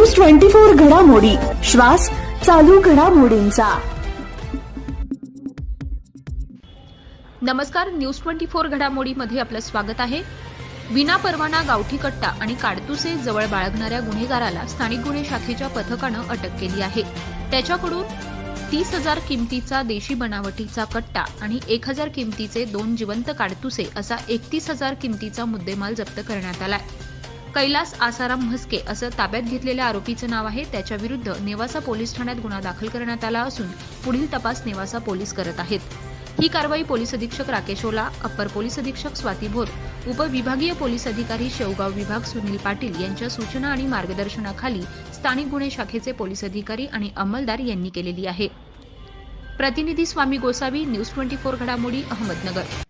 News twenty four घडामोडी. श्वास चालू घडामोडींचा. नमस्कार न्यूज ट्वेंटी फोर घडामोडीमध्ये आपलं स्वागत आहे. विना परवाना गावठी कट्टा आणि काडतुसे जवळ बाळगणाऱ्या गुन्हेगाराला स्थानिक गुन्हे शाखेच्या पथकानं अटक केली आहे. त्याच्याकडून तीस हजार किमतीचा देशी बनावटीचा कट्टा आणि एक हजार किमतीचे दोन जिवंत काडतुसे असा एकतीस हजार किमतीचा मुद्देमाल जप्त करण्यात आलाय. कैलास आसाराम म्हस्के असं ताब्यात घेतलेल्या आरोपीचं नाव आहे. त्याच्याविरुद्ध नेवासा पोलीस ठाण्यात गुन्हा दाखल करण्यात आला असून पुढील तपास नेवासा पोलीस करत आहेत. ही कारवाई पोलीस अधीक्षक राकेश ओला अप्पर पोलीस अधीक्षक स्वाती भोर उपविभागीय पोलीस अधिकारी शेवगाव विभाग सुनील पाटील यांच्या सूचना आणि मार्गदर्शनाखाली स्थानिक गुन्हे शाखेचे पोलीस अधिकारी आणि अंमलदार यांनी केलेली आहे. प्रतिनिधी Swami Gosavi news twenty four घडामोडी अहमदनगर.